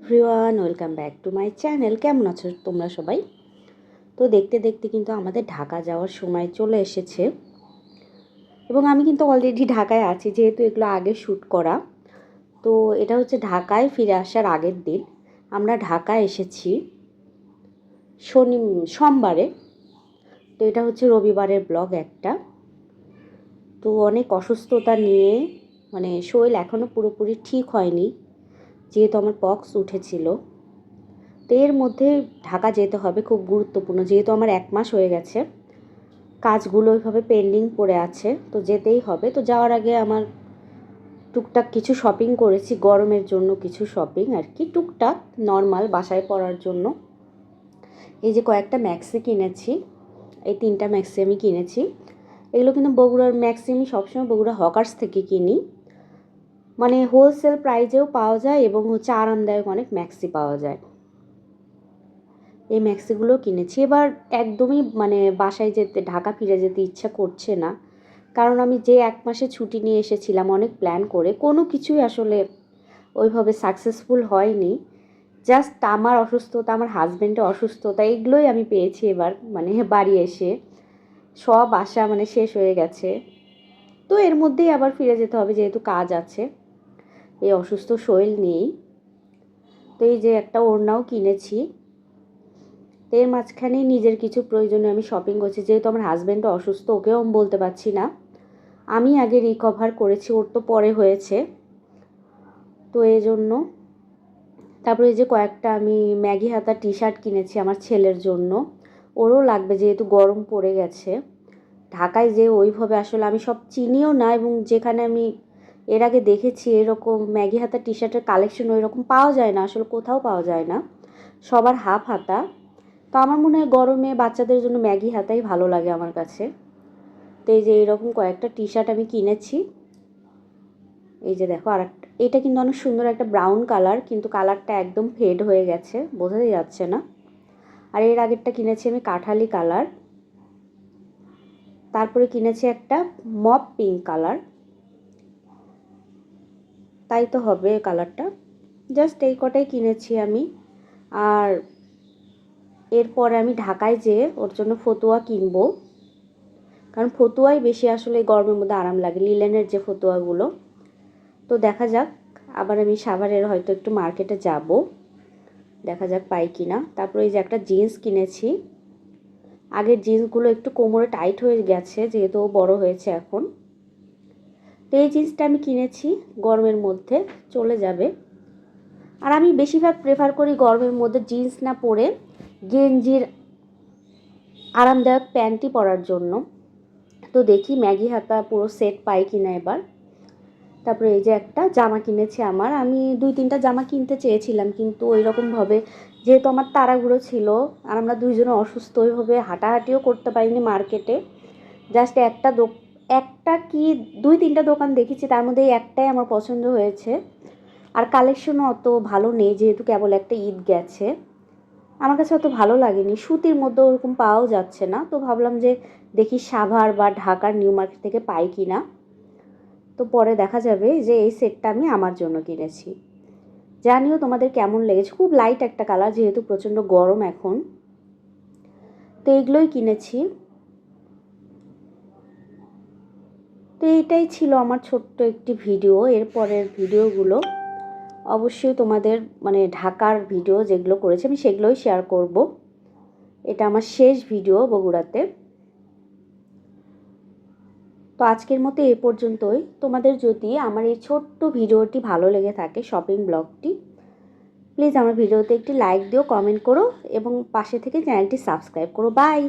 Everyone welcome back to my channel কেমন আছো তোমরা সবাই? তো দেখতে দেখতে কিন্তু আমাদের ঢাকা যাওয়ার সময় চলে এসেছে। এবং আমি কিন্তু অলরেডি ঢাকায় আছি, যেহেতু এগুলো আগে শ্যুট করা। তো এটা হচ্ছে ঢাকায় ফিরে আসার আগের দিন। আমরা ঢাকায় এসেছি শনি, সোমবারে। তো এটা হচ্ছে রবিবারের ব্লগ একটা। তো অনেক অসুস্থতা নিয়ে মানে শরীর এখনও পুরোপুরি ঠিক হয়নি। যেহেতু আমার পক্স উঠেছিল, তো এর মধ্যে ঢাকা যেতে হবে খুব গুরুত্বপূর্ণ। যেহেতু আমার এক মাস হয়ে গেছে, কাজগুলো ওইভাবে পেন্ডিং পড়ে আছে, তো যেতেই হবে। তো যাওয়ার আগে আমার টুকটাক কিছু শপিং করেছি, গরমের জন্য কিছু শপিং আর কি, টুকটাক নর্মাল বাসায় পরার জন্য। এই যে কয়েকটা ম্যাক্সি কিনেছি, এই তিনটা ম্যাক্সি আমি কিনেছি। এগুলো কিন্তু বগুড়ার ম্যাক্সি আমি সবসময় বগুড়া হকার্স থেকে কিনি। মানে হোলসেল প্রাইজেও পাওয়া যায় এবং হচ্ছে আরামদায়ক অনেক ম্যাক্সি পাওয়া যায়। এই ম্যাক্সিগুলো কিনেছি। এবার একদমই মানে বাসায় যেতে, ঢাকা ফিরে যেতে ইচ্ছা করছে না। কারণ আমি যে এক মাসে ছুটি নিয়ে এসেছিলাম, অনেক প্ল্যান করে, কোনো কিছুই আসলে ওইভাবে সাকসেসফুল হয়নি। জাস্ট আমার অসুস্থতা, আমার হাজব্যান্ডের অসুস্থতা, এগুলোই আমি পেয়েছি এবার মানে বাড়ি এসে। সব আশা মানে শেষ হয়ে গেছে। তো এর মধ্যেই আবার ফিরে যেতে হবে, যেহেতু কাজ আছে। এই অসুস্থ শরীর নিয়েই তো এই যে একটা ওড়নাও কিনেছি। তো এর মাঝখানেই নিজের কিছু প্রয়োজনে আমি শপিং করছি। যেহেতু আমার হাজব্যান্ডও অসুস্থ, ওকেও আমি বলতে পারছি না। আমি আগে রিকভার করেছি, ওর তো পরে হয়েছে। তো এই জন্য তারপরে যে কয়েকটা আমি ম্যাগি হাতা টি শার্ট কিনেছি আমার ছেলের জন্য। ওরও লাগবে যেহেতু গরম পড়ে গেছে। ঢাকায় যে ওইভাবে আসলে আমি সব চিনিও না এবং যেখানে আমি এর আগে দেখেছি এরকম ম্যাগি হাতা টি শার্টের কালেকশন ওই রকম পাওয়া যায় না, আসলে কোথাও পাওয়া যায় না। সবার হাফ হাতা। তো আমার মনে হয় গরমে বাচ্চাদের জন্য ম্যাগি হাতাই ভালো লাগে আমার কাছে। তো এই যে এইরকম কয়েকটা টি শার্ট আমি কিনেছি। এই যে দেখো আর এটা কিন্তু অনেক সুন্দর একটা ব্রাউন কালার কিন্তু কালারটা একদম ফেড হয়ে গেছে, বোঝাই যাচ্ছে না। আর এর আগেরটা কিনেছি আমি কাঠালি কালার তারপরে কিনেছি একটা মপ পিঙ্ক কালার তাই তো হবে কালারটা। জাস্ট এই কটাই কিনেছি আমি। আর এরপরে আমি ঢাকায় যেয়ে ওর জন্য ফতুয়া কিনবো। কারণ ফতুয়াই বেশি আসলে গরমের মধ্যে আরাম লাগে, লিলেনের যে ফতুয়াগুলো। তো দেখা যাক, আবার আমি সাভারের হয়তো একটু মার্কেটে যাব। দেখা যাক পাই কি না তারপরে এই যে একটা জিন্স কিনেছি। আগের জিন্সগুলো একটু কোমরে টাইট হয়ে গেছে, যেহেতু বড় হয়েছে এখন। তো এই জিন্সটা আমি কিনেছি গরমের মধ্যে, চলে যাবে। আর আমি বেশিরভাগ প্রেফার করি গরমের মধ্যে জিন্স না পরে গেঞ্জির আরামদায়ক প্যান্টই পরার জন্য। তো দেখি ম্যাগি হাতা পুরো সেট পাই কিনা এবার। তারপরে এই যে একটা জামা কিনেছি আমার। আমি দুই তিনটা জামা কিনতে চেয়েছিলাম, কিন্তু ওই রকমভাবে যেহেতু আমার তাড়াগুড়ো ছিল আর আমরা দুইজনে অসুস্থ ওইভাবে হাঁটাহাঁটিও করতে পারিনি মার্কেটে জাস্ট একটা একটা কি, দুই, তিনটা দোকান দেখেছি, তার মধ্যে একটাই আমার পছন্দ হয়েছে। আর কালেকশনও অত ভালো নেই, যেহেতু কেবল একটা ঈদ গেছে। আমার কাছে অত ভালো লাগেনি। সুতির মধ্যে ওরকম পাওয়াও যাচ্ছে না। তো ভাবলাম যে দেখি সাভার বা ঢাকার নিউ মার্কেট থেকে পাই কি না তো পরে দেখা যাবে যে এই সেটটা আমি আমার জন্য কিনেছি। জানিও তোমাদের কেমন লেগেছে। খুব লাইট একটা কালার যেহেতু প্রচণ্ড গরম এখন। তো এইগুলোই কিনেছি। তো এইটাই ছিল আমার ছোট্ট একটি ভিডিও। এরপরের ভিডিওগুলো অবশ্যই তোমাদের মানে ঢাকার ভিডিও যেগুলো করেছে আমি সেগুলোই শেয়ার করব। এটা আমার শেষ ভিডিও বগুড়াতে। তো আজকের মতো এ পর্যন্তই। তোমাদের যদি আমার এই ছোট্ট ভিডিওটি ভালো লেগে থাকে শপিং ব্লগটি প্লিজ আমার ভিডিওতে একটি লাইক দিও কমেন্ট করো এবং পাশে থেকে চ্যানেলটি সাবস্ক্রাইব করো। বাই